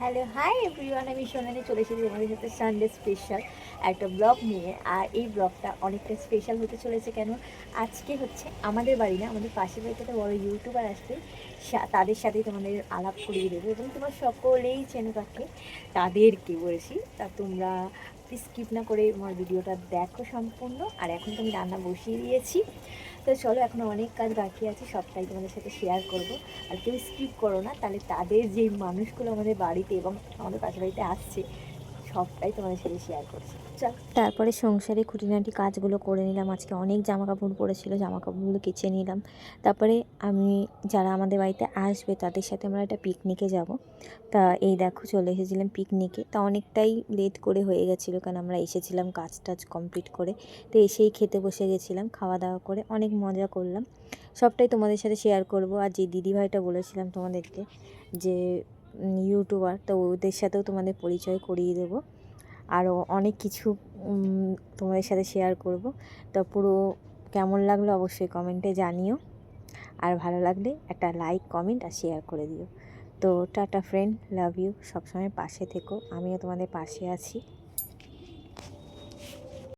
Hello, hi everyone, আমি সোনালি চলে এসেছি তোমাদের সাথে সানডে স্পেশাল একটা ব্লগ নিয়ে। আর এই ব্লগটা অনেকটা স্পেশাল হতে চলেছে কেন? আজকে হচ্ছে আমাদের বাড়ি না, আমাদের পাশের বাড়িতে একটা বড়ো ইউটিউবার আসবে। তাদের সাথেই তোমাদের আলাপ করিয়ে দেবো। এবং তোমার সকলেই চেনো তাকে, তাদেরকে বলেছি। তা তোমরা স্কিপ না করে আমার ভিডিওটা দেখো সম্পূর্ণ। আর এখন তো আমি রান্না বসিয়ে দিয়েছি। তো চলো, এখন অনেক কাজ বাকি আছে, সবটাই তোমাদের সাথে শেয়ার করব। আর কেউ স্কিপ করো না, তাহলে তাদের যে মানুষগুলো আমাদের বাড়িতে এবং আমাদের পাশের বাড়িতে আসছে সবটাই তোমাদের সাথে শেয়ার করছি। চল তারপরে সংসারে খুঁটিনাটি কাজগুলো করে নিলাম। আজকে অনেক জামা কাপড় পরেছিল জামা কাপড়গুলো কেচে নিলাম। তারপরে আমি যারা আমাদের বাড়িতে আসবে তাদের সাথে আমরা একটা পিকনিকে যাব। তা এই দেখো চলে এসেছিলাম পিকনিকে তা অনেকটাই লেট করে হয়ে গেছিল কারণ আমরা এসেছিলাম কাজ টাজ কমপ্লিট করে। তো এসেই খেতে বসে গেছিলাম খাওয়া দাওয়া করে অনেক মজা করলাম। সবটাই তোমাদের সাথে শেয়ার করব। আর যে দিদিভাইটা বলেছিলাম তোমাদেরকে যে ইউটিউবার, তো ওদের সাথেও তোমাদের পরিচয় করিয়ে দেবো। আরও অনেক কিছু তোমাদের সাথে শেয়ার করব। তো পুরো কেমন লাগল অবশ্যই কমেন্টে জানিও। আর ভালো লাগলে একটা লাইক কমেন্ট আর শেয়ার করে দিও। তো টাটা ফ্রেন্ড লাভ ইউ সবসময় পাশে থেকো। আমিও তোমাদের পাশে আছি।